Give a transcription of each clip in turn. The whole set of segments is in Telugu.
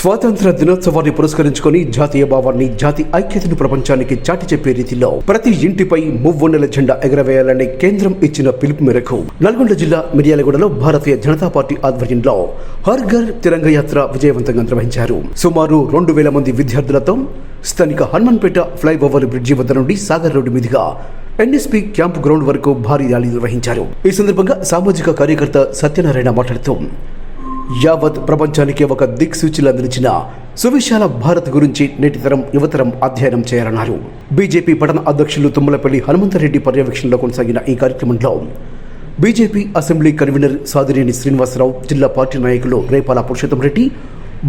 స్వాతంత్ర దినోత్సవాన్ని పురస్కరించుకొని జాతీయ భావాన్ని జాతి ఐక్యతను ప్రపంచానికి చాటి చెప్పే రీతిలో ప్రతి ఇంటిపై మువ్వన్నెల జెండా ఎగరవేయాలని కేంద్రం ఇచ్చిన పిలుపు మేరకు నల్గొండ జిల్లా మిర్యాలగూడలో భారతీయ జనతా పార్టీ ఆధ్వర్యంలో హర్ఘర్ తిరంగ యాత్ర విజయవంతంగా నిర్వహించారు. సుమారు రెండు వేల మంది విద్యార్థులతో స్థానిక హనుమన్పేట ఫ్లైఓవర్ బ్రిడ్జి వద్ద నుండి సాగర్ రోడ్డు మీదుగా ఎన్ఎస్పీ క్యాంప్ గ్రౌండ్ వరకు భారీ ర్యాలీ నిర్వహించారు. ఈ సందర్భంగా సామాజిక కార్యకర్త సత్యనారాయణ మాట్లాడుతూ యావత్ ప్రపంచానికి ఒక దిక్సూచిలు అందించిన సువిశాల భారత్ గురించి నేటి తరం యువతరం అధ్యయనం చేయాలన్నారు. బీజేపీ పట్టణ అధ్యక్షులు తుమ్మలపల్లి హనుమంతరెడ్డి పర్యవేక్షణలో కొనసాగిన ఈ కార్యక్రమంలో BJP assembly convener Sadireni Srinivasarao జిల్లా పార్టీ నాయకులు రేపాల పురుషోత్తం రెడ్డి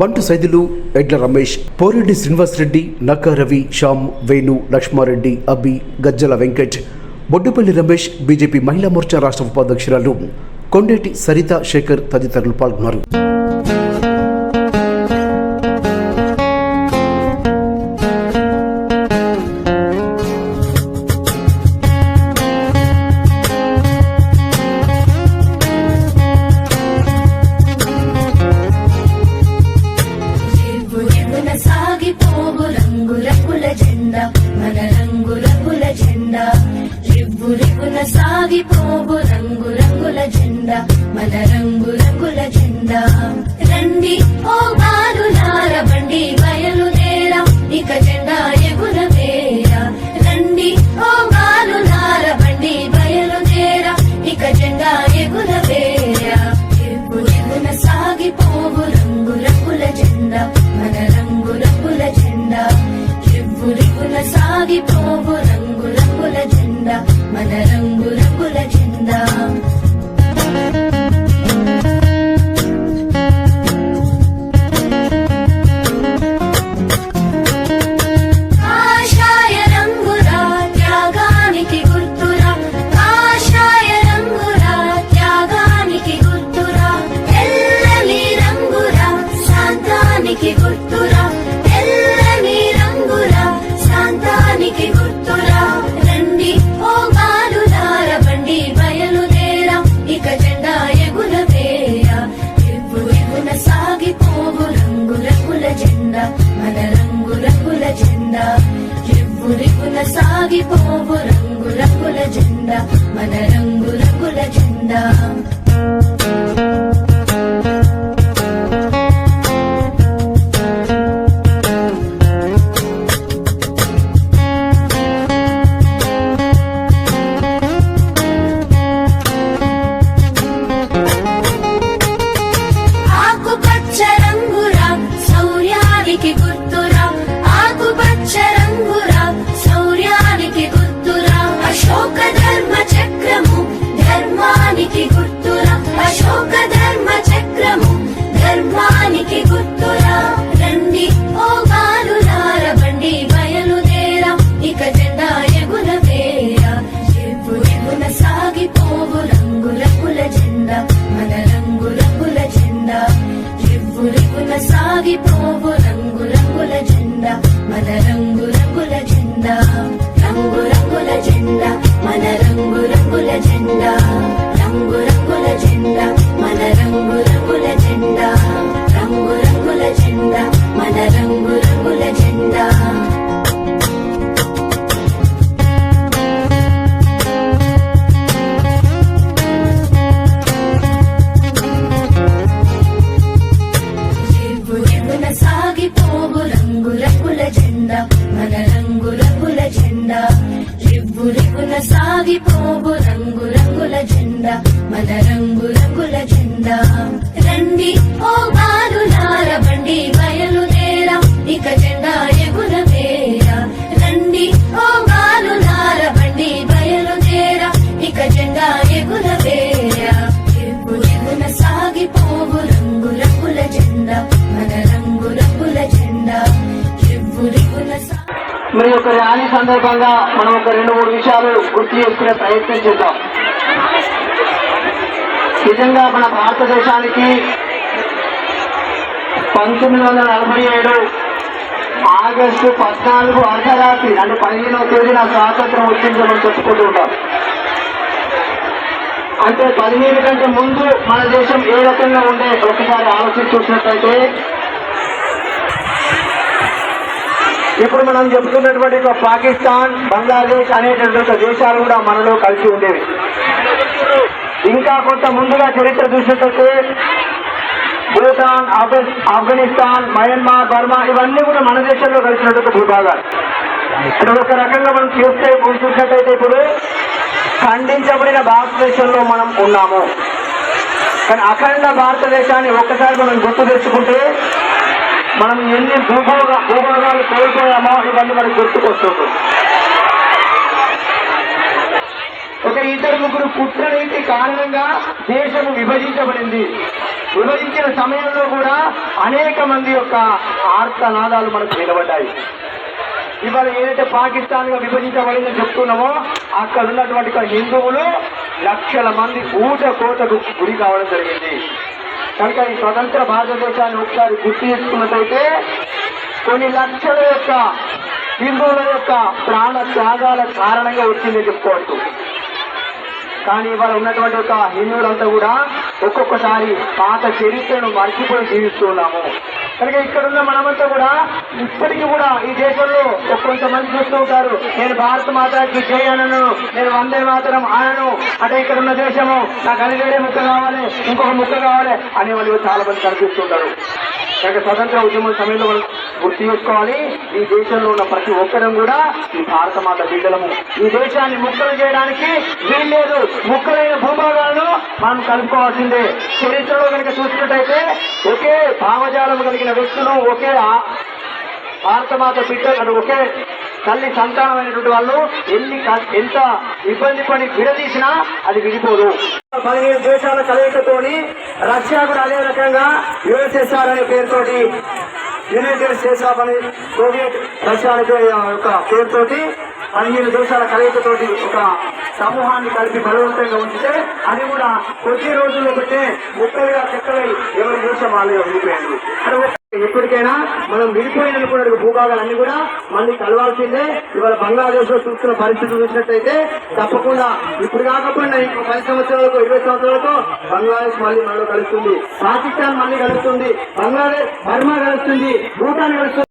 బంటు సైదులు ఎడ్ల రమేష్ పోరెడ్డి శ్రీనివాసరెడ్డి నక్కా రవి శ్యామ్ వేణు లక్ష్మారెడ్డి అబ్బి గజ్జల వెంకట్ బొడ్డుపల్లి రమేష్ బీజేపీ మహిళా మోర్చా రాష్ట్ర ఉపాధ్యక్షురాలు కొండేటి సరిత శేఖర్ తదితరులు పాల్గొన్నారు. సాగిపోవు రంగు రంగుల జెండా మన రంగు రంగుల జెండా. మరి యొక్క ర్యాలీ సందర్భంగా మనం ఒక రెండు మూడు విషయాలు గుర్తు చేసుకునే ప్రయత్నం చేద్దాం. నిజంగా మన భారతదేశానికి పంతొమ్మిది వందల నలభై ఏడు ఆగస్టు పద్నాలుగు అర్ధరాత్రి అంటే పదిహేనవ తేదీన స్వాతంత్రం వచ్చిందని చెప్పుకుంటూ ఉంటాం. అంటే పదిహేను కంటే ముందు మన దేశం ఏ రకంగా ఉండే? ఒకసారి ఆలోచించి చూసినట్లయితే ఇప్పుడు మనం చెప్తున్నటువంటి పాకిస్తాన్ బంగ్లాదేశ్ అనేటటువంటి దేశాలు కూడా మనలో కలిసి ఉండేవి. ఇంకా కొంత ముందుగా చరిత్ర చూసినట్లయితే భూటాన్ ఆఫ్ఘనిస్తాన్ మయన్మార్ బర్మా ఇవన్నీ కూడా మన దేశంలో కలిసినటువంటి భూభాగాలు. ఇక్కడ ఒక రకంగా మనం చూస్తే చూసినట్టయితే ఇప్పుడు ఖండించబడిన భారతదేశంలో మనం ఉన్నాము. కానీ అఖండ భారతదేశాన్ని ఒక్కసారి మనం గుర్తు తెచ్చుకుంటే మనం ఎన్ని భూభోగ భూభాగాలు కోల్పోయామో ఇవన్నీ మనకు గుర్తుకొస్తుంది. ఒక ఇద్దరు ముగ్గురు కుట్రనీతి కారణంగా దేశం విభజించబడింది. విభజించిన సమయంలో కూడా అనేక మంది యొక్క ఆర్తనాదాలు మనకు నిలబడ్డాయి ఇవాళ ఏదైతే పాకిస్తాన్గా విభజించబడిందని చెప్తున్నామో అక్కడ ఉన్నటువంటి హిందువులు లక్షల మంది ఊట కోతకు గురి కావడం జరిగింది. కనుక ఈ స్వతంత్ర భారతదేశాన్ని ఒకసారి గుర్తు చేసుకున్నట్లయితే కొన్ని లక్షల యొక్క హిందువుల యొక్క ప్రాణ త్యాగాల కారణంగా వచ్చిందని చెప్పుకోవచ్చు. కానీ ఇవాళ ఉన్నటువంటి ఒక హిందువులంతా కూడా ఒక్కొక్కసారి పాత చరిత్రను మర్చిపోయి జీవిస్తున్నాము కనుక ఇక్కడ ఉన్న మనమంతా కూడా ఇప్పటికీ కూడా ఈ దేశంలో కొంతమంది చూస్తూ ఉంటారు. నేను భారత మాతకి జై అనను నేను వందే మాతరం అనను. అంటే ఇక్కడ ఉన్న దేశము నాకు అనివేడే ముక్క కావాలి ఇంకొక ముక్క కావాలి అనే వాళ్ళు చాలా మంది కనిపిస్తుంటారు కనుక స్వతంత్ర ఉద్యమం సమయంలో గుర్తు చేసుకోవాలి ఈ దేశంలో ఉన్న ప్రతి ఒక్కరం కూడా ఈ భారత మాత బిడ్డలము. ఈ దేశాన్ని ముక్కలు చేయడానికి వీల్లేదు. ముక్కలైన భూభాగాలను మనం కలుపుకోవాల్సిందే. చరిత్రలో కనుక చూసినట్టయితే ఒకే భావజాలం కలిగిన వ్యక్తులు ఒకే భారత మాత బిడ్డలు ఒకే తల్లి సంతానమైనటువంటి వాళ్ళు ఎన్ని ఎంత ఇబ్బంది పడి విడదీసినా అది విడిపోదు. పదిహేను దేశాల కలయికతోని రష్యా కూడా అదే రకంగా యుఎస్ఎస్ఆర్ అనే పేరుతోటి యునైటెడ్ స్టేట్స్ ఆఫ్ అని సోవియట్ రష్యా అనే యొక్క పేరుతోటి పదిహేను దేశాల కలయికతోటి ఒక సమూహాన్ని కలిపి బలవంతంగా ఉంచితే అది కూడా కొద్ది రోజుల్లో పెట్టే ముక్కలుగా చెక్కలై ఎవరి దేశం వాళ్ళే ఉండిపోయింది ఎప్పటికైనా మనం విడిపోయినటువంటి భూభాగాలన్నీ కూడా మళ్ళీ కలవాల్సిందే. ఇవాళ బంగ్లాదేశ్లో చూస్తున్న పరిస్థితి చూసినట్టయితే తప్పకుండా ఇప్పుడు కాకపోయినా ఇంకో పది సంవత్సరాలకు ఇరవై సంవత్సరాలకు బంగ్లాదేశ్ మళ్ళీ మనలో కలుస్తుంది. పాకిస్తాన్ మళ్ళీ కలుస్తుంది. బంగ్లాదేశ్ బర్మా కలుస్తుంది. భూటాన్ కలుస్తుంది.